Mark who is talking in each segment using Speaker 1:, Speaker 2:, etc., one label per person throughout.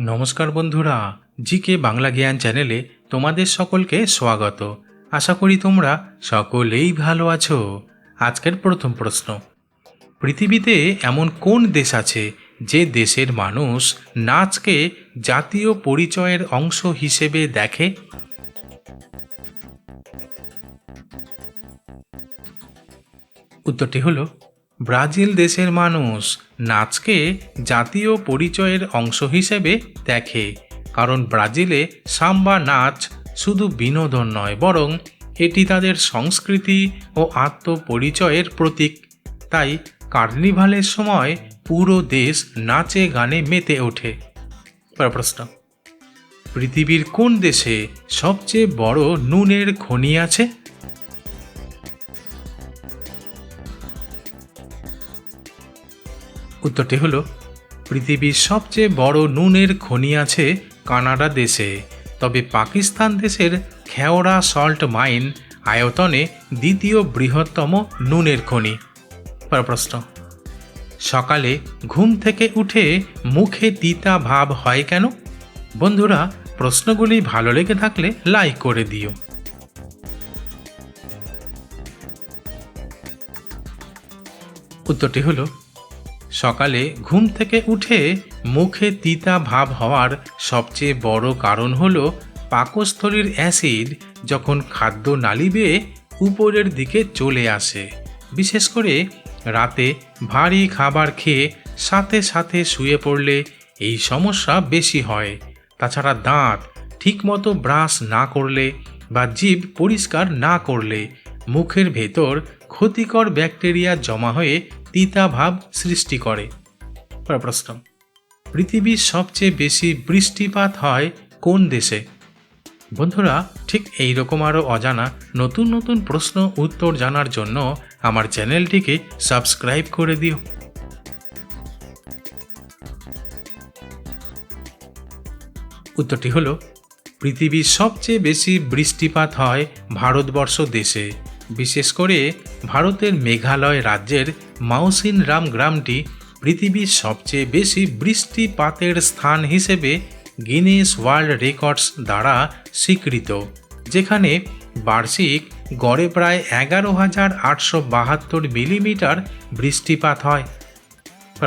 Speaker 1: নমস্কার বন্ধুরা, জিকে বাংলা জ্ঞান চ্যানেলে তোমাদের সকলকে স্বাগত। আশা করি তোমরা সকলেই ভালো আছো। আজকের প্রথম প্রশ্ন, পৃথিবীতে এমন কোন দেশ আছে যে দেশের মানুষ নাচকে জাতীয় পরিচয়ের অংশ হিসেবে দেখে? উত্তরটি হলো ব্রাজিল দেশের মানুষ নাচকে জাতীয় পরিচয়ের অংশ হিসেবে দেখে, কারণ ব্রাজিলে সাম্বা নাচ শুধু বিনোদন নয়, বরং এটি তাদের সংস্কৃতি ও আত্মপরিচয়ের প্রতীক। তাই কার্নিভালের সময় পুরো দেশ নাচে গানে মেতে ওঠে। প্রশ্ন। পৃথিবীর কোন দেশে সবচেয়ে বড় নুনের খনি আছে? উত্তরটি হলো, পৃথিবীর সবচেয়ে বড় নুনের খনি আছে কানাডা দেশে। তবে পাকিস্তান দেশের খেওড়া সল্ট মাইন আয়তনে দ্বিতীয় বৃহত্তম নুনের খনি। প্রশ্ন সকালে ঘুম থেকে উঠে মুখে তিতা ভাব হয় কেন? বন্ধুরা, প্রশ্নগুলি ভালো লেগে থাকলে লাইক করে দিও। উত্তরটি হলো সকালে ঘুম থেকে উঠে মুখে তিতা ভাব হওয়ার সবচেয়ে বড় কারণ হল পাকস্থলীর অ্যাসিড যখন খাদ্য নালী বেয়ে উপরের দিকে চলে আসে। বিশেষ করে রাতে ভারী খাবার খেয়ে সাথে সাথে শুয়ে পড়লে এই সমস্যা বেশি হয়। তাছাড়া দাঁত ঠিকমতো ব্রাশ না করলে বা জিভ পরিষ্কার না করলে মুখের ভেতর ক্ষতিকর ব্যাকটেরিয়া জমা হয়ে তিতা ভাব সৃষ্টি করে। প্রশ্ন, পৃথিবীর সবচেয়ে বেশি বৃষ্টিপাত হয় কোন দেশে? বন্ধুরা, ঠিক এই রকম আরও অজানা নতুন নতুন প্রশ্ন উত্তর জানার জন্য আমার চ্যানেলটিকে সাবস্ক্রাইব করে দিও। উত্তরটি হলো, পৃথিবীর সবচেয়ে বেশি বৃষ্টিপাত হয় ভারতবর্ষ দেশে। বিশেষ করে ভারতের মেঘালয় রাজ্যের মাউসিন রাম গ্রামটি পৃথিবীর সবচেয়ে বেশি বৃষ্টিপাতের স্থান হিসেবে গিনেস ওয়ার্ল্ড রেকর্ডস দ্বারা স্বীকৃত, যেখানে বার্ষিক গড়ে প্রায় এগারো হাজার আটশো বাহাত্তর মিলিমিটার বৃষ্টিপাত হয়।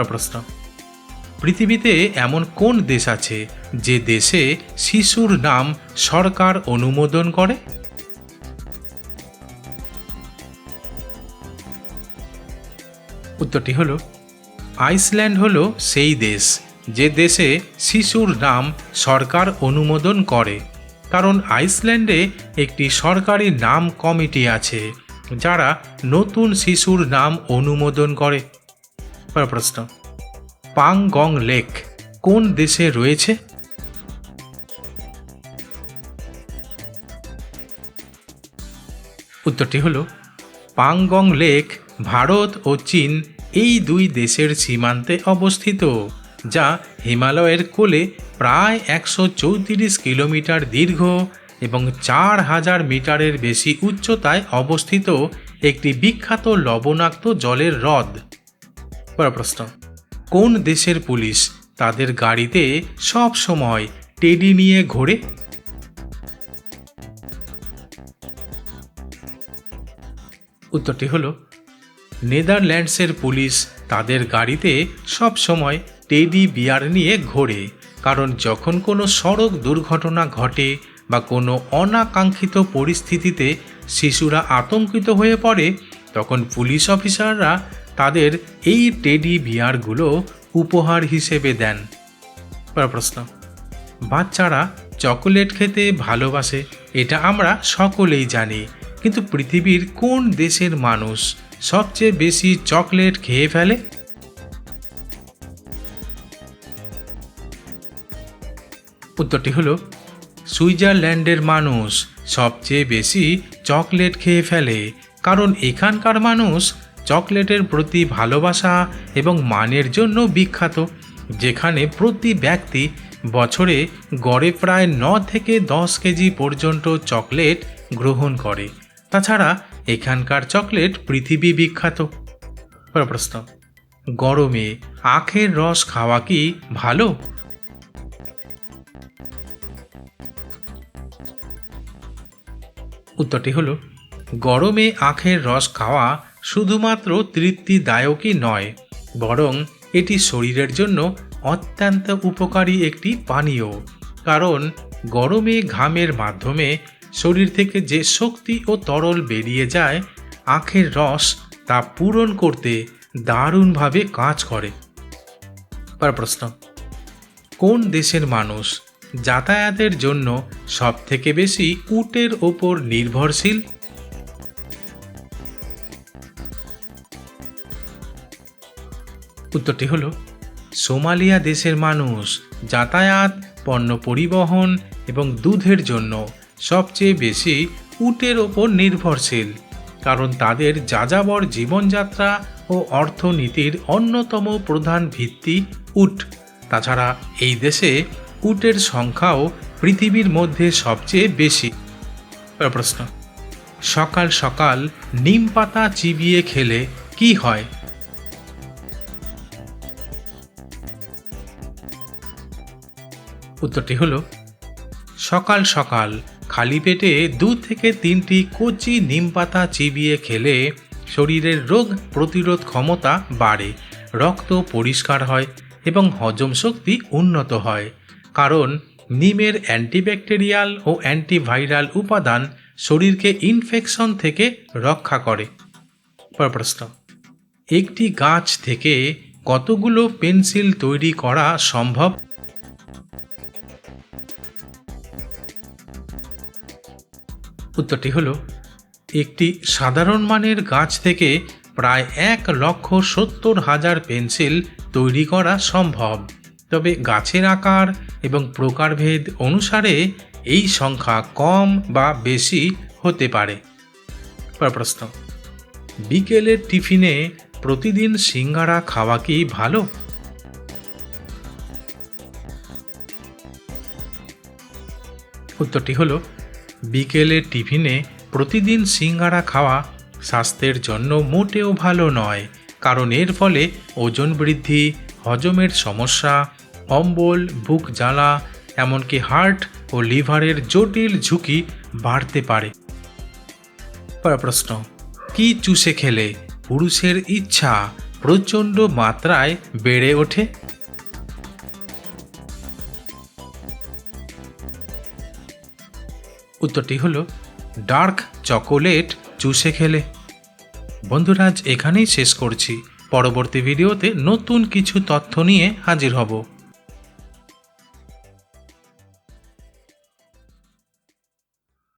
Speaker 1: প্রশ্ন, পৃথিবীতে এমন কোন দেশ আছে যে দেশে শিশুর নাম সরকার অনুমোদন করে? উত্তরটি হলো, আইসল্যান্ড হলো সেই দেশ যে দেশে শিশুর নাম সরকার অনুমোদন করে। কারণ আইসল্যান্ডে একটি সরকারি নাম কমিটি আছে যারা নতুন শিশুর নাম অনুমোদন করে। প্রশ্ন, পাংগং লেক কোন দেশে রয়েছে? উত্তরটি হলো, পাংগং লেক ভারত ও চীন এই দুই দেশের সীমান্তে অবস্থিত, যা হিমালয়ের কোলে প্রায় একশো চৌত্রিশ কিলোমিটার দীর্ঘ এবং চার হাজার মিটারের বেশি উচ্চতায় অবস্থিত একটি বিখ্যাত লবণাক্ত জলের হ্রদ। প্রশ্ন, কোন দেশের পুলিশ তাদের গাড়িতে সব সময় টেডি নিয়ে ঘোরে? উত্তরটি হলো নেদারল্যান্ডসের পুলিশ তাদের গাড়িতে সব সময় টেডি বিয়ার নিয়ে ঘোরে, কারণ যখন কোনো সড়ক দুর্ঘটনা ঘটে বা কোনো অনাকাঙ্ক্ষিত পরিস্থিতিতে শিশুরা আতঙ্কিত হয়ে পড়ে, তখন পুলিশ অফিসাররা তাদের এই টেডি বিয়ারগুলো উপহার হিসেবে দেন। প্রশ্ন, বাচ্চারা চকোলেট খেতে ভালোবাসে, এটা আমরা সকলেই জানি, কিন্তু পৃথিবীর কোন দেশের মানুষ সবচেয়ে বেশি চকলেট খেয়ে ফেলে? উত্তরটি হলো, সুইজারল্যান্ডের মানুষ সবচেয়ে বেশি চকলেট খেয়ে ফেলে, কারণ এখানকার মানুষ চকলেটের প্রতি ভালোবাসা এবং মানের জন্য বিখ্যাত, যেখানে প্রতি ব্যক্তি বছরে গড়ে প্রায় ন থেকে দশ কেজি পর্যন্ত চকলেট গ্রহণ করে। তাছাড়া এখানকার চকলেট পৃথিবী বিখ্যাত। প্রশ্ন, গরমে আখের রস খাওয়া কি ভালো? উত্তরটি হল, গরমে আখের রস খাওয়া শুধুমাত্র তৃপ্তিদায়কই নয়, বরং এটি শরীরের জন্য অত্যন্ত উপকারী একটি পানীয়। কারণ গরমে ঘামের মাধ্যমে শরীর থেকে যে শক্তি ও তরল বেরিয়ে যায়, আখের রস তা পূরণ করতে দারুণভাবে কাজ করে। পর প্রশ্ন, কোন দেশের মানুষ যাতায়াতের জন্য সবথেকে বেশি উটের ওপর নির্ভরশীল? উত্তরটি হল, সোমালিয়া দেশের মানুষ যাতায়াত, পণ্য পরিবহন এবং দুধের জন্য সবচেয়ে বেশি উটের ওপর নির্ভরশীল, কারণ তাদের যাযাবর জীবনযাত্রা ও অর্থনীতির অন্যতম প্রধান ভিত্তি উট। তাছাড়া এই দেশে উটের সংখ্যাও পৃথিবীর মধ্যে সবচেয়ে বেশি। প্রশ্ন, সকাল সকাল নিম পাতা চিবিয়ে খেলে কি হয়? উত্তরটি হলো, সকাল সকাল খালি পেটে দু থেকে তিনটি কচি নিম পাতা চিবিয়ে খেলে শরীরের রোগ প্রতিরোধ ক্ষমতা বাড়ে, রক্ত পরিষ্কার হয় এবং হজম শক্তি উন্নত হয়। কারণ, নিমের অ্যান্টিব্যাকটেরিয়াল ও অ্যান্টিভাইরাল উপাদান শরীরকে ইনফেকশন থেকে রক্ষা করে। প্রশ্ন। একটি গাছ থেকে কতগুলো পেন্সিল তৈরি করা সম্ভব? উত্তরটি হলো, একটি সাধারণ মানের গাছ থেকে প্রায় এক লক্ষ সত্তর হাজার পেন্সিল তৈরি করা সম্ভব। তবে গাছের আকার এবং প্রকারভেদ অনুসারে এই সংখ্যা কম বা বেশি হতে পারে। পর প্রশ্ন, বিকেলের টিফিনে প্রতিদিন সিঙ্গারা খাওয়া কি ভালো? উত্তরটি হলো বিকেলের টিফিনে প্রতিদিন সিঙ্গারা খাওয়া স্বাস্থ্যের জন্য মোটেও ভালো নয়, কারণ এর ফলে ওজন বৃদ্ধি, হজমের সমস্যা, অম্বল, বুক জ্বালা, এমনকি হার্ট ও লিভারের জটিল ঝুঁকি বাড়তে পারে। প্রশ্ন, কি চুষে খেলে পুরুষের ইচ্ছা প্রচণ্ড মাত্রায় বেড়ে ওঠে? উত্তরটি হলো, ডার্ক চকোলেট চুষে খেলে। বন্ধুরাজ এখানেই শেষ করছি। পরবর্তী ভিডিওতে নতুন কিছু তথ্য নিয়ে হাজির হব।